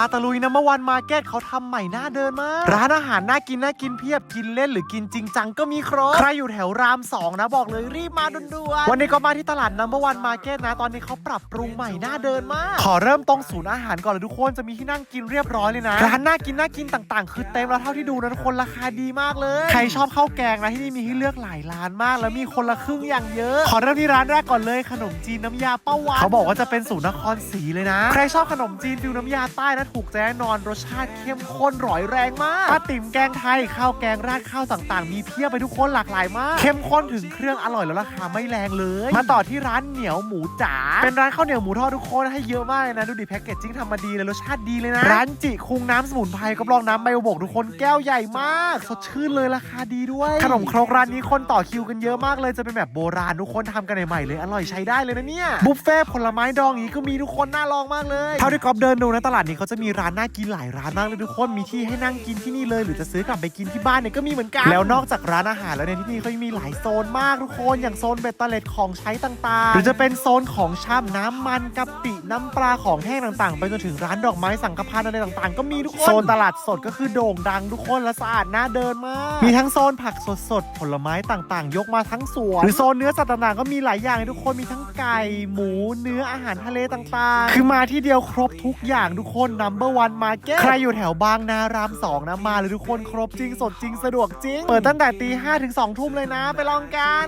าตะลุยนะเมื่อวันมาร์เก็ตเขาทำใหม่น่าเดินมาก ร้านอาหารน่ากินน่ากินเพียบกินเล่นหรือกินจริงจังก็มีครบใครอยู่แถวรามสองนะบอกเลยรีบมาด่วนๆวันนี้ก็มาที่ตลาดนัมเบอร์วันมาร์เก็ตนะ ตอนนี้เขาปรับปรุงใหม่น่าเดินมาก ขอเริ่มตรงศูนย์อาหารก่อนเลยทุกคนจะมีที่นั่งกินเรียบร้อยเลยนะร้านน่ากินน่ากินต่างๆ คือเต็มแล้วเท่าที่ดูนะทุกคนราคาดีมากเลยใครชอบข้าวแกงนะที่นี่มีให้เลือกหลายร้านมาก แล้วมีคนละครึ่งอย่างเยอะ ขอเริ่มที่ร้านแรกก่อนเลยขนมจีนน้ำยาป้าวันเขาบอกว่าจะเป็นสูตรนครศรีเลยนะ ใครชอบขนมจีนฟิวน้ำยาใต้นะถูกใจแน่นอนรสชาติเข้มข้นร่อยแรงมากป้าติ๋มแกงไทยข้าวแกงราดข้าวต่างๆ มีเพียบไปทุกคนหลากหลายมาก เข้มข้นถึงเครื่องอร่อยแล้วราคาไม่แรงเลย มาต่อที่ร้านเหนียวหมูจ๋าเป็นร้านข้าวเหนียวหมูทอดทุกคนให้เยอะมากเลยนะดูดิแพ็กเกจจิ้งทำมาดีเลยรสชาติดีเลยนะ ร้านจิคุงน้ำสมุนไพรก็ลองน้ำใบโบกทุกคนแก้วใหญ่มาก สดชื่นเลยราคาดีด้วย ขนมครกร้านนี้คนต่อคิวกันเยอะมากเลยจะเป็นแบบโบราณทุกคนทำกันใหม่ๆเลยอร่อยใช้ได้เลยนะเนี่ยบุฟเฟ่ต์ผลไม้ดองอย่างนี้ก็มีทุกคนน่าลองมากเลยเท่าที่ก๊อฟเดินดูนะตลาดนี้เขาจะมีร้านน่ากินหลายร้านมากเลยทุกคนมีที่ให้นั่งกินที่นี่เลย หรือจะซื้อกลับไปกินที่บ้านเนี่ยก็มีเหมือนกันแล้วนอกจากร้านอาหารแล้วเนี่ยที่นี่เขายังมีหลายโซนมากทุกคนอย่างโซนเบตเตอร์เลตของใช้ต่างๆ หรือจะเป็นโซนของชำน้ำมันกะปิน้ำปลาของแห้งต่างๆ ไปจนถึงร้านดอกไม้สังฆพันธ์อะไรต่างๆ ก็มีทุกคนโซนตลาดสดก็คือโด่งดังทุกคนและสะอาดน่าเดินมาก มีทั้งโซนผักสดๆผลไม้ต่างๆ ยกมาทั้งสวนหรือโซนเนื้อสัตว์ต่างๆก็มีหลายอย่างเลยทุกคนมีทั้งไก่หมูเนื้ออาหารทะเลต่างๆ คือมาที่เดียวครบทุกอย่างทุกคนนัมเบอร์วันมาเก็ตใครอยู่แถวบางนารามสองนะมาเลยทุกคนครบจริงสดจริงสะดวกจริง เปิดตั้งแต่ตีห้าถึงสองทุ่มเลยนะไปลองกัน